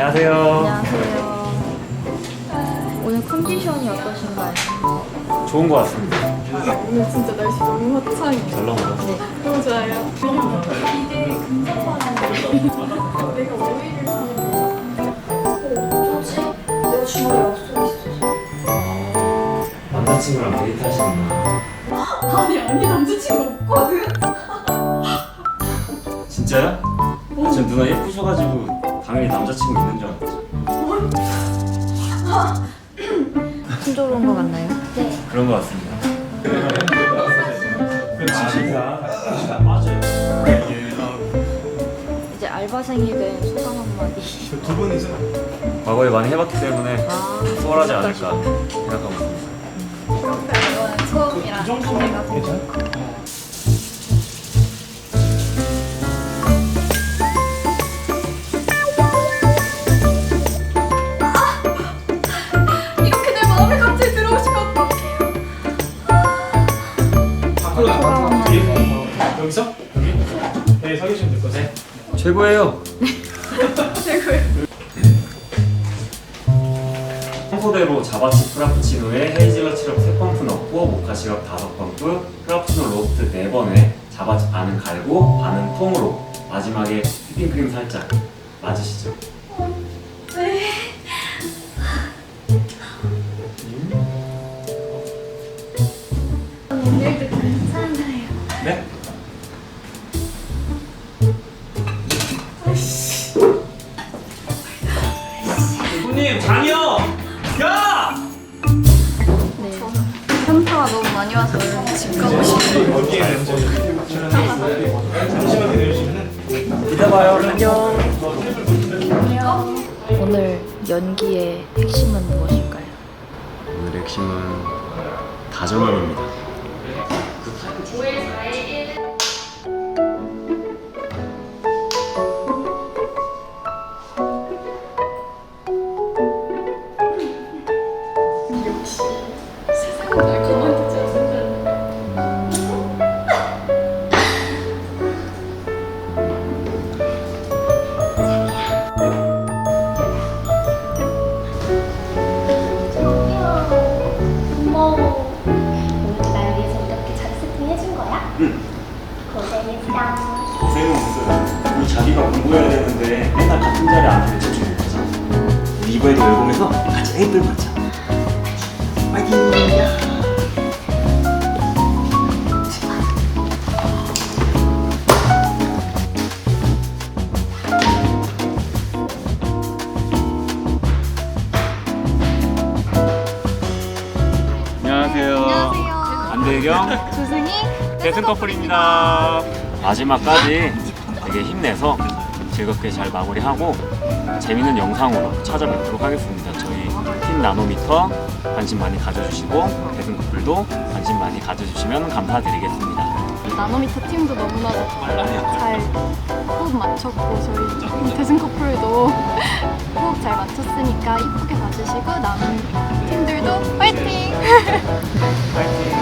안녕하세요. 안녕하세요. 오늘 컨디션이 어떠신가요? 좋은 것 같습니다. 오늘 진짜 날씨 너무 화창해요. 잘 나온 거. 네. 너무 좋아요. 이게 금상반인데 내가 오일을 내가 주말에 약속 있어서. 남자친구랑 데이트 하시는구나. 아니 아니 남자친구 없거든. 진짜요? 아, 전 누나 예쁘셔가지고 당연히 남자친구 있는 줄 알았죠. 순조로운 것 같나요? 네. 그런 것 같습니다. 알바생이 된 소감 한마디. 과거에 많이 해봤기 때문에 아, 수월하지 않을까 생각하고 있습니다. 처음이라 내가 이렇게 내 마음에 갑자기 들어오시면 어떡해요? 여기서? 여기? 네, 서 계시면 될 거세요. 최고예요. 최고예요. 평소대로 자바치 프라푸치노에 헤이즐넛 시럽 3펌프 넣고 모카 시럽 5펌프 프라푸치노 로스트 4번에 자바치 반은 갈고 반은 통으로 마지막에 휘핑크림 살짝 맞으시죠? 장이요! 야! 네. 현타가 너무 많이 와서 집 가고 싶어요. 오늘 연기의 핵심은 무엇일까요? 오늘 핵심은 다정함입니다. 자기가 공부해야 되는데 맨날 같은 자리에 앉아 집중 못하잖아. 우리 이번에도 앨범에서 같이 애들 맞자. 파이팅! 안녕하세요. 안대경 조승희 대승 커플입니다. 마지막까지 되게 힘내서 즐겁게 잘 마무리하고 재밌는 영상으로 찾아뵙도록 하겠습니다. 저희 팀 나노미터 관심 많이 가져주시고 대승 커플도 관심 많이 가져주시면 감사드리겠습니다. 나노미터 팀도 너무나도 잘 호흡 맞췄고 저희 대승 커플도 호흡 잘 맞췄으니까 이쁘게 봐주시고 남은 팀들도 화이팅! 파이팅!